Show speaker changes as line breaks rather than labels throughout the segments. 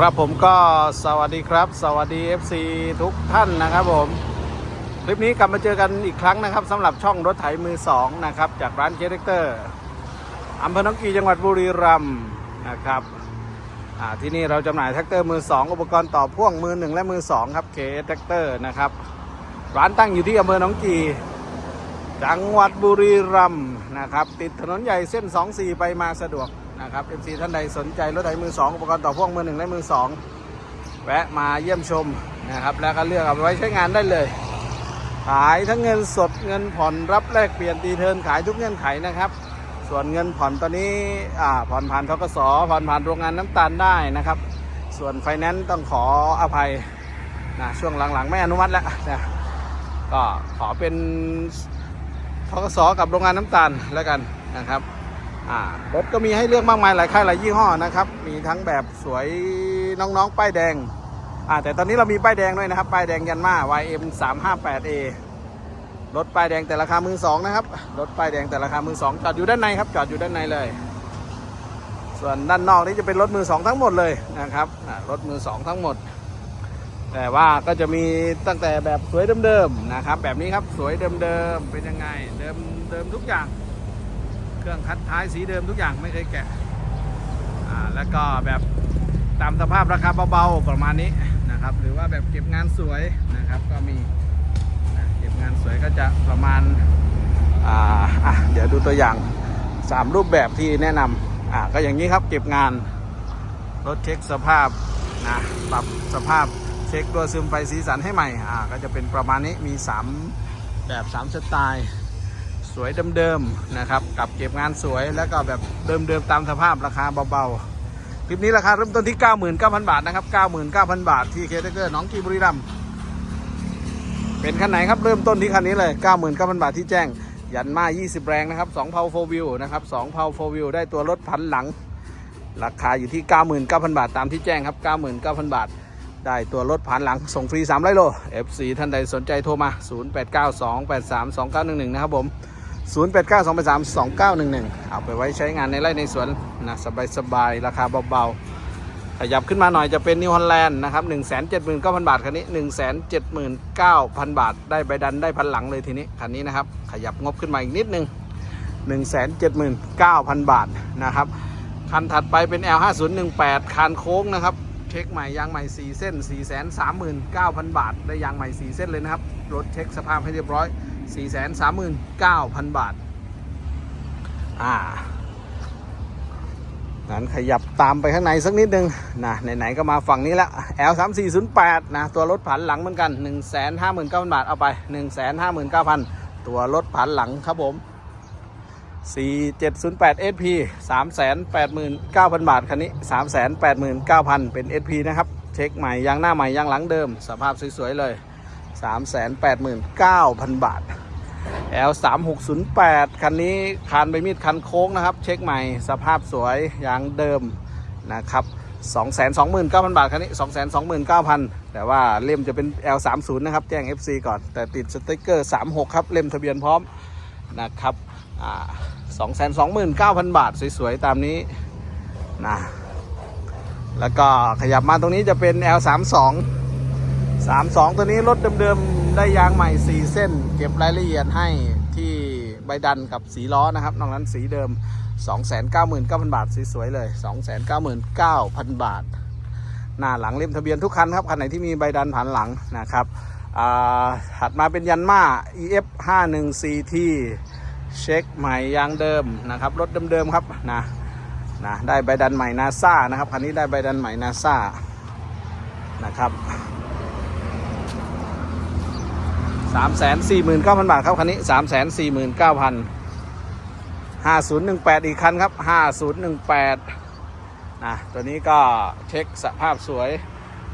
ครับผมก็สวัสดีครับ สวัสดี FC ทุกท่านนะครับผมคลิปนี้กลับมาเจอกันอีกครั้งนะครับสำหรับช่องรถไถมือสองนะครับจากร้านเคเล็กเตอร์อำเภอหนองกีจังหวัดบุรีรัมย์นะครับที่นี่เราจำหน่ายแท็กเตอร์มือสองอุปกรณ์ต่อพ่วงมือหนึ่งและมือสองครับเคแท็กเตอร์นะครับร้านตั้งอยู่ที่อำเภอหนองกีจังหวัดบุรีรัมย์นะครับติดถนนใหญ่เส้น 24 ไปมาสะดวก นะครับ FC ท่านใดสนใจรถไถมือสองอุปกรณ์ต่อพ่วงมือหนึ่งและมือสองแวะมาเยี่ยมชมนะครับ แล้วก็เลือกเอาไปไว้ใช้งานได้เลย ขายทั้งเงินสดเงินผ่อนรับแลกเปลี่ยนตีเทินขายทุกเงื่อนไขนะครับ ส่วนเงินผ่อนตอนนี้อ่าผ่อนผ่านทกสผ่อนผ่านโรงงานน้ำตาลได้นะครับ ส่วนไฟแนนซ์ต้องขออภัยนะช่วงหลังๆไม่อนุมัติแล้วนะก็ขอเป็นทกสกับโรงงานน้ำตาลแล้วกันนะครับ รถก็มีให้เลือกมากมายหลายค่ายหลายยี่ห้อนะครับ มีทั้งแบบสวยน้องๆ ป้ายแดงอ่าแต่ตอนนี้เรามีป้ายแดงด้วยนะครับ ป้ายแดงยันมา YM 3 5 8 A รถป้ายแดงแต่ราคามือสองนะครับ รถป้ายแดงแต่ราคามือสองจอดอยู่ด้านในครับ จอดอยู่ด้านในเลย ส่วนด้านนอกนี่จะเป็นรถมือสองทั้งหมดเลยนะครับรถมือสองทั้งหมด แต่ว่าก็จะมีตั้งแต่แบบสวยเดิมๆนะครับ แบบนี้ครับสวยเดิมๆเป็นยังไง เดิมเดิมทุกอย่าง เครื่องคัดท้ายสีเดิมทุกอย่างไม่เคยแกะอ่าแล้วก็แบบตามสภาพราคาเบาๆประมาณนี้นะครับ หรือว่าแบบเก็บงานสวยนะครับ ก็มีนะเก็บงานสวยก็จะประมาณอ่าอะเดี๋ยวดูตัวอย่าง 3 รูปแบบที่แนะนำอ่าก็อย่างนี้ครับเก็บงานรถเช็คสภาพนะปรับสภาพเช็คตัวซึมไฟสีสันให้ใหม่อ่าก็จะเป็นประมาณนี้มี 3 แบบ 3 สไตล์ สวยเดิมๆนะครับกับเก็บงานสวยแล้วก็แบบเดิมๆตามสภาพราคาเบาๆคลิปนี้ราคาเริ่มต้นที่ 99,000 บาทนะครับ 99,000 บาทที่เคเทเกอร์น้องกีบุรีรัมย์เป็นคันไหนครับเริ่มต้นที่คันนี้เลย 99,000 บาทที่แจ้งยันมา 20 แรงนะครับ2เพาโฟวิวนะครับ2เพาโฟวิวได้ตัวรถพันหลัง ราคาอยู่ที่ 99,000 บาทตามที่แจ้งครับ 99,000 บาท ได้ตัวรถผ่านหลังส่งฟรี300โล FC ท่านใดสนใจโทรมา 0892832911 นะครับผม 0 8 9 2 8 3 2 9 1 1 เอาไปไว้ใช้งานในไร่ในสวนนะสบายสบายๆ ราคาเบาๆ ขยับขึ้นมาหน่อยจะเป็นนิวฮอลแลนด์นะครับ 1 7 9 0 0 0 บาท คันนี้ 1 7 9 0 0 0 บาท ได้ใบดันได้พันหลังเลยทีนี้คันนี้นะครับ ขยับงบขึ้นมาอีกนิดนึง 1 7 9 0 0 0 บาทนะครับ คันถัดไปเป็น L 5 0 1 8 คานโค้งนะครับเช็คใหม่ยางใหม่ 4 เส้น 4 3 9 0 0 0 บาท ได้ยางใหม่ 4 เส้นเลยนะครับ รถเช็คสภาพให้เรียบร้อย 439,000บาท อ่านั้นขยับตามไปข้างในสักนิดนึงนะไหนๆก็มาฝั่งนี้แล้ว L 3 4 0 8นะตัวรถผันหลังเหมือนกัน 159,000 บาท เอาไป 159,000 ตัวรถผันหลังครับผม 4708 SP 389,000 บาท คันนี้ 389,000 เป็น SP นะครับ เช็คใหม่ยางหน้าใหม่ยางหลังเดิม สภาพสวยๆเลย 389,000 บาท L 3 6 0 8คันนี้คานใบมีดคันโค้งนะครับ เช็คใหม่สภาพสวยอย่างเดิมนะครับ229,000 บาทคันนี้ 229,000 แต่ว่าเล่มจะเป็น L 3 0นะครับ แจ้ง FC ก่อน แต่ติดสติ๊กเกอร์ 36 ครับ เล่มทะเบียนพร้อมนะครับอ่า229,000 บาท สวย ๆ ตามนี้นะแล้วก็ขยับมาตรงนี้จะเป็น L 3 2 32 ตัวนี้รถเดิม ๆ ได้ยางใหม่ 4 เส้น เก็บรายละเอียดให้ที่ใบดันกับสีล้อนะครับ นอกนั้นสีเดิม 299,000 บาทสวยๆเลย 299,000 บาท หน้าหลังเล่มทะเบียนทุกคันครับ คันไหนที่มีใบดันผ่านหลังนะครับอ่าถัดมาเป็นยันมา EF 5 1 4 T เช็คใหม่ยางเดิมนะครับ รถเดิมๆครับนะนะได้ใบดันใหม่นาซ่านะครับ คันนี้ได้ใบดันใหม่นาซ่านะครับ สามแสนสี่หมื่นเก้าพันบาทครับคันนี้สามแสนสี่หมื่นเก้าพันห้าศูนย์หนึ่งแปดอีกคันครับห้าศูนย์หนึ่งแปดนะตัวนี้ก็เช็คสภาพสวย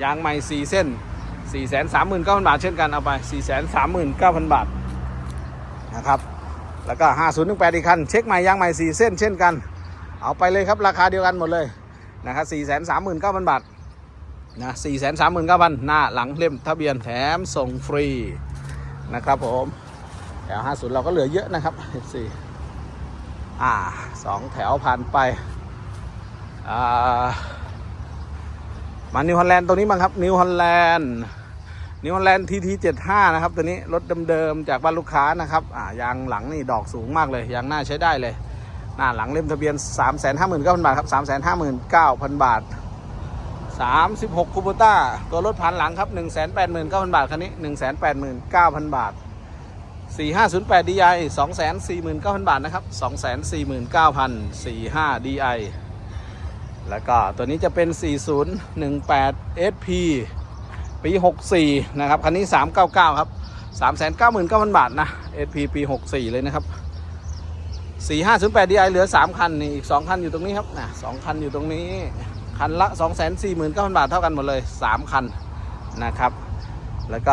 ยางใหม่สี่เส้นสี่แสนสามหมื่นเก้าพันบาทเช่นกันเอาไปสี่แสนสามหมื่นเก้าพันบาทนะครับแล้วก็ห้าศูนย์หนึ่งแปดอีกคันเช็คใหม่ยางใหม่สี่เส้นเช่นกัน เอาไปเลยครับราคาเดียวกันหมดเลยนะครับสี่แสนสามหมื่นเก้าพันบาทนะสี่แสนสามหมื่นเก้าพันหน้าหลังเล่มทะเบียนแถมส่งฟรี นะครับผมแถว 50 เราก็เหลือเยอะนะครับ F4 อ่าสองแถวผ่านไป อ่า มานิวฮอลแลนด์ตัวนี้บ้างครับ นิวฮอลแลนด์นิวฮอลแลนด์ทีทีเจ็ดห้านะครับ ตัวนี้รถเดิมๆจากบ้านลูกค้านะครับอ่ายางหลังนี่ดอกสูงมากเลย ยางหน้าใช้ได้เลย หน้าหลังเล่มทะเบียน 3 5 9 0 0 0 บาทครับ 3 5 9 0 0 0 บาท 36คูโบต้าตัวรถพันหลังครับ 1 8 9 0 0 0 บาท คันนี้ 1 8 9 0 0 0 บาท 4508 DI 249,000 บาท นะครับ 249,000 45 DI แล้วก็ตัวนี้จะเป็น 4018 SP ปี 64 นะครับ คันนี้ 399 ครับ 399,000 บาท นะ SP ปี 64 เลยนะครับ4508 DI เหลือ 3 คัน นี่ อีก 2 คันอยู่ตรงนี้ครับนะ2คันอยู่ตรงนี้ คันละ 249,000 บาทเท่ากันหมดเลย 3 คันนะครับ แล้วก็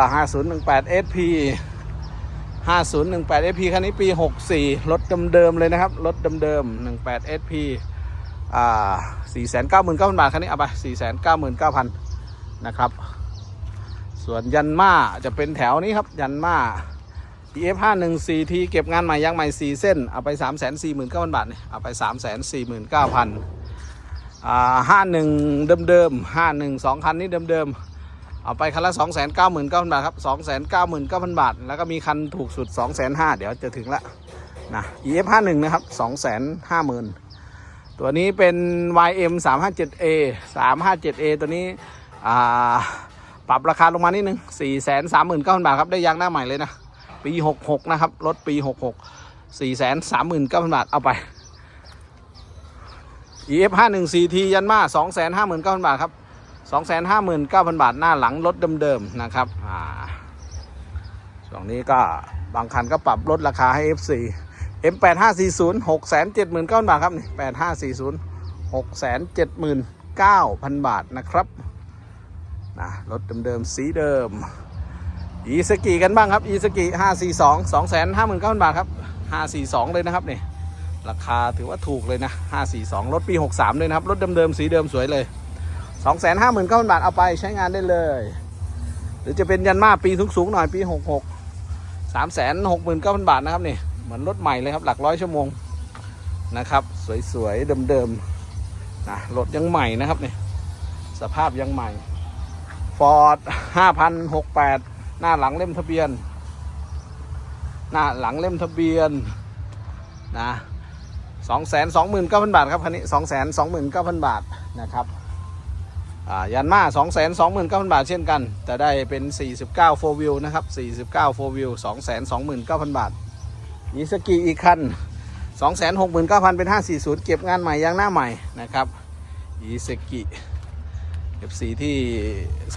5018 SP 5018 SP คันนี้ปี 64 รถเดิมๆเลยนะครับ รถเดิมๆ18 SP อ่า499,000 บาท คันนี้เอาไป 499,000 นะครับ ส่วนยันมาจะเป็นแถวนี้ครับ ยันมา EF 5 1 4 T เก็บงานใหม่ยางใหม่ 4 เส้น เอาไป 349,000 บาทเนี่ยเอาไป 349,000 อ่า51เดิมๆ51 2คันนี้เดิมๆเอาไปคันละ299,000บาทครับ299,000บาท แล้วก็มีคันถูกสุด250,000เดี๋ยวจะถึงละนะ EF 5 1นะครับ250,000ตัวนี้เป็น YM 357A 357A ตัวนี้อ่าปรับราคาลงมานิดนึง439,000 บาทครับ ได้ยางหน้าใหม่เลยนะ ปี 66 นะครับ รถปี 66 439,000 บาท เอาไป EF 5 1 4 T ยันมา259,000 บาทครับ 259,000 บาทหน้าหลังรถเดิมๆนะครับอ่าช่วงนี้ก็บางคันก็ปรับลดราคาให้ FC M8540 679,000บาทครับนี่8540 679,000 บาทนะครับนะรถเดิมๆสีเดิมอีสกิกันบ้างครับอีสกิ542 259,000 บาทครับ 542 เลยนะครับนี่ ราคาถือว่าถูกเลยนะ542 รถปี 63เลยนะครับ รถเดิมๆ สีเดิมสวยเลย 259,000 บาทเอาไปใช้งานได้เลย หรือจะเป็นยันมาปีสูงๆหน่อยปี 66 369,000 บาทนะครับนี่ เหมือนรถใหม่เลยครับ หลักร้อยชั่วโมงนะครับ สวยๆ เดิมๆนะรถยังใหม่นะครับนี่ สภาพยังใหม่ Ford 5,068 หน้าหลังเล่มทะเบียน หน้าหลังเล่มทะเบียนนะ สองแสนสองหมื่นเก้าพันบาทครับคันนี้สองแสนสองหมื่นเก้าพันบาทนะครับอ่ายันมาสองแสนสองหมื่นเก้าพันบาทเช่นกัน จะได้เป็นสี่สิบเก้าโฟวิวนะครับสี่สิบเก้าโฟวิวสองแสนสองหมื่นเก้าพันบาทยิสกีอีกคันสองแสนหกหมื่นเก้าพันเป็นห้าสี่ศูนย์เก็บงานใหม่ยางหน้าใหม่นะครับยิสกิ FC ที่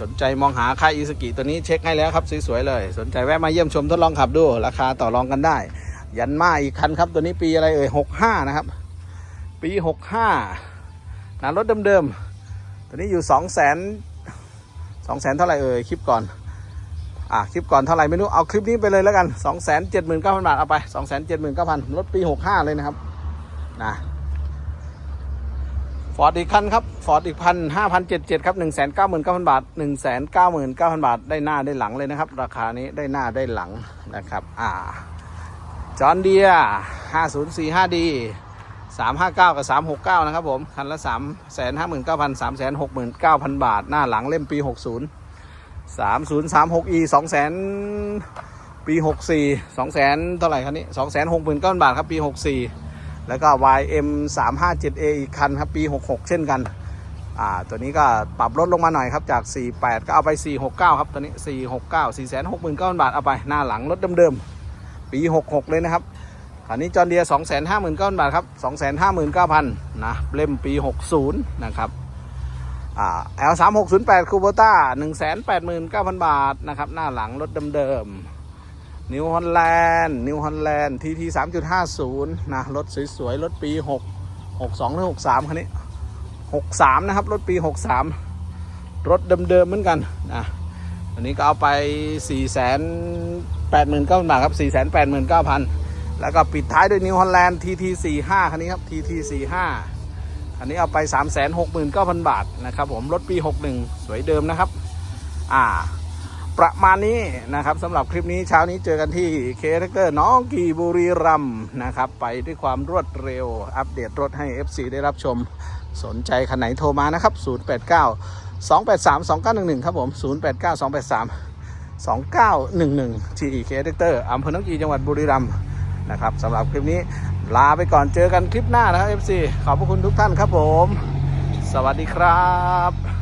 สนใจมองหาค่ายอีสกิตัวนี้เช็คให้แล้วครับสวยๆเลย สนใจแวะมาเยี่ยมชมทดลองขับดู ราคาต่อรองกันได้ ยันมาอีกคันครับ ตัวนี้ปีอะไรเอ่ยหกห้านะครับ ปีหกห้านะรถเดิมๆ ตัวนี้อยู่สองแสนสองแสนเท่าไหร่เอ่ยคลิปก่อน อะคลิปก่อนเท่าไหร่ไม่รู้ เอาคลิปนี้ไปเลยแล้วกันสองแสนเจ็ดหมื่นเก้าพันบาทเอาไปสองแสนเจ็ดหมื่นเก้าพันรถปีหกห้าเลยนะครับนะฟอร์ดอีกคันครับฟอร์ดอีกพันห้าพันเจ็ดเจ็ดครับหนึ่งแสนเก้าหมื่นเก้าพันบาทหนึ่งแสนเก้าหมื่นเก้าพันบาท ได้หน้าได้หลังเลยนะครับ ราคานี้ได้หน้าได้หลังนะครับ อ่า จอห์นเดียห้าศูนย์สี่ห้าดีสามห้าเก้ากับสามหกเก้านะครับผม คันละสามแสนห้าหมื่นเก้าพันสามแสนหกหมื่นเก้าพันบาท หน้าหลังเล่มปีหกศูนย์สามศูนย์สามหกอีสองแสนปีหกสี่สองแสนเท่าไหร่คันนี้สองแสนหกหมื่นเก้าพันบาทครับ ปีหกสี่แล้วก็ YM 3 5 7 A อีกคันครับ ปี 66 เช่นกัน อ่า ตัวนี้ก็ปรับลดลงมาหน่อยครับ จาก 48 ก็เอาไป 469 ครับ ตัวนี้ 469 469,000 บาท เอาไป หน้าหลังรถเดิมๆ ปี 66 เลยนะครับคันนี้จอร์เดีย259,000 บาทครับ259,000นะเล่มปี 60 นะครับอ่า L 3 6 0 8คูโบต้า189,000 บาทนะครับ หน้าหลังรถเดิมๆนิวฮอลแลนด์นิวฮอลแลนด์ทีทีสามจุดห้าศูนย์นะรถสวยๆรถปีหกหกสองหรือหกสามคันนี้หกสามนะครับ รถปีหกสามรถเดิมๆเหมือนกันนะอันนี้ก็เอาไปสี่แสน ปดหมื่นเก้าบาทครับสี่แสนแปดหมื่นเก้าพันแล้วก็ปิดท้ายด้วยนิวฮอลแลนด์ทีทีสี่ห้าคันนี้ครับทีทีสี่ห้าคันนี้เอาไปสามแสนหกหมื่นเก้าพันบาทนะครับผมรถปีหกหนึ่งสวยเดิมนะครับ อ่า ประมาณนี้นะครับสำหรับคลิปนี้เช้านี้เจอกันที่เคเทเตอร์น้องกีบุรีรัมนะครับ ไปด้วยความรวดเร็ว อัปเดตรถให้ FC ได้รับชมสนใจคันไหนโทรมานะครับ 089 283 2911 ครับผม 089 283 2911 TE c d e c t o r อำเภอหนองกีจังหวัดบุรีรัมย์นะครับสำหรับคลิปนี้ลาไปก่อนเจอกันคลิปหน้านะครับ FC ขอบพระคุณทุกท่านครับผม สวัสดีครับ